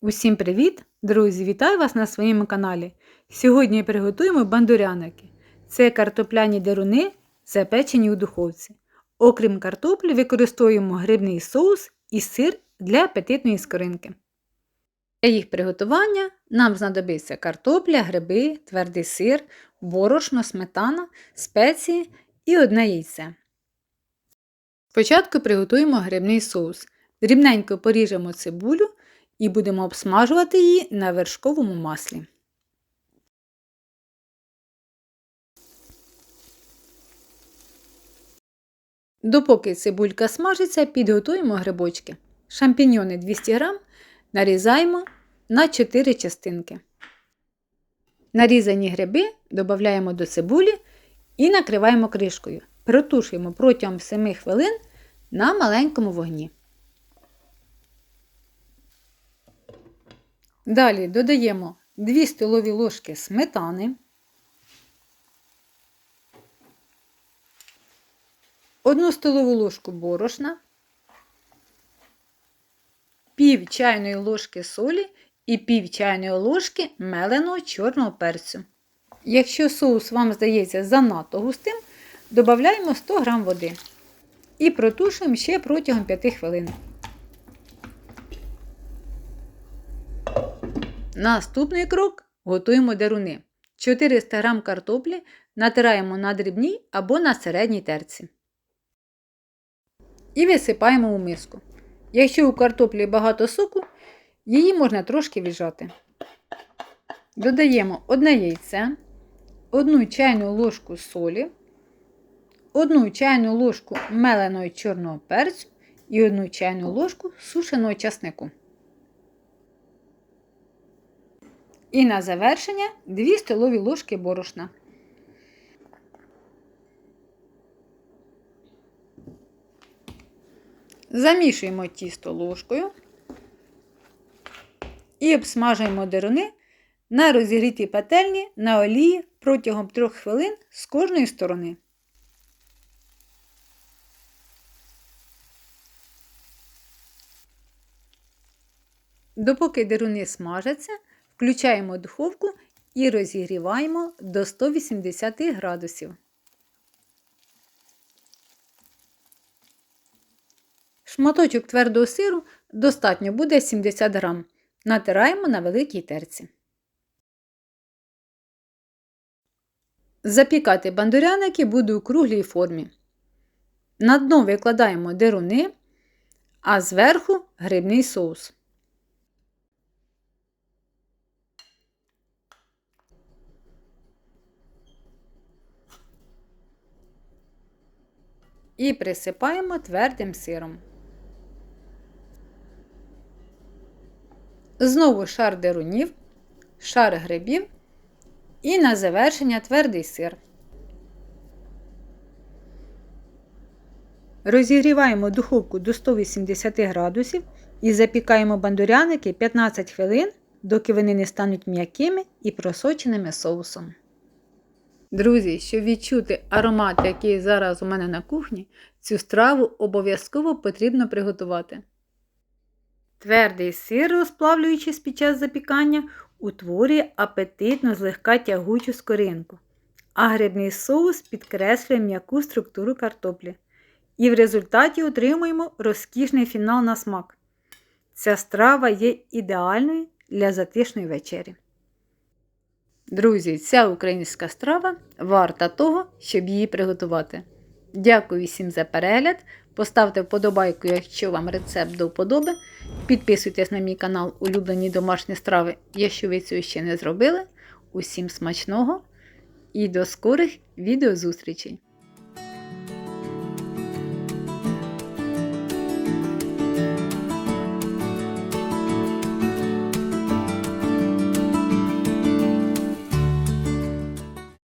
Усім привіт! Друзі, вітаю вас на своєму каналі. Сьогодні приготуємо бандуряники. Це картопляні деруни, запечені у духовці. Окрім картоплі, використовуємо грибний соус і сир для апетитної скоринки. Для їх приготування нам знадобиться картопля, гриби, твердий сир, борошно, сметана, спеції і одне яйце. Спочатку приготуємо грибний соус. Дрібненько поріжемо цибулю і будемо обсмажувати її на вершковому маслі. Допоки цибулька смажиться, підготуємо грибочки. Шампіньйони 200 г нарізаємо на 4 частинки. Нарізані гриби додаємо до цибулі і накриваємо кришкою. Протушуємо протягом 7 хвилин на маленькому вогні. Далі додаємо 2 столові ложки сметани, 1 столову ложку борошна, пів чайної ложки солі і пів чайної ложки меленого чорного перцю. Якщо соус вам здається занадто густим, додаємо 100 г води і протушуємо ще протягом 5 хвилин. Наступний крок готуємо деруни. 400 г картоплі натираємо на дрібній або на середній терці. І висипаємо у миску. Якщо у картоплі багато соку, її можна трошки віджати. Додаємо одне яйце, 1 чайну ложку солі, 1 чайну ложку меленого чорного перцю і 1 чайну ложку сушеного часнику. І на завершення 2 столові ложки борошна. Замішуємо тісто ложкою і обсмажуємо деруни на розігрітій пательні на олії протягом 3 хвилин з кожної сторони. Допоки деруни смажаться, включаємо духовку і розігріваємо до 180 градусів. Шматочок твердого сиру достатньо буде 70 грам. Натираємо на великій терці. Запікати бандуряники буду у круглій формі. На дно викладаємо деруни, а зверху грибний соус. І присипаємо твердим сиром. Знову шар дерунів, шар грибів і на завершення твердий сир. Розігріваємо духовку до 180 градусів і запікаємо бандуряники 15 хвилин, доки вони не стануть м'якими і просоченими соусом. Друзі, щоб відчути аромат, який зараз у мене на кухні, цю страву обов'язково потрібно приготувати. Твердий сир, розплавлюючись під час запікання, утворює апетитну злегка тягучу скоринку, а грибний соус підкреслює м'яку структуру картоплі. І в результаті отримуємо розкішний фінал на смак. Ця страва є ідеальною для затишної вечері. Друзі, ця українська страва варта того, щоб її приготувати. Дякую всім за перегляд. Поставте вподобайку, якщо вам рецепт до вподоби. Підписуйтесь на мій канал Улюблені домашні страви, якщо ви цього ще не зробили. Усім смачного і до скорих відеозустрічей!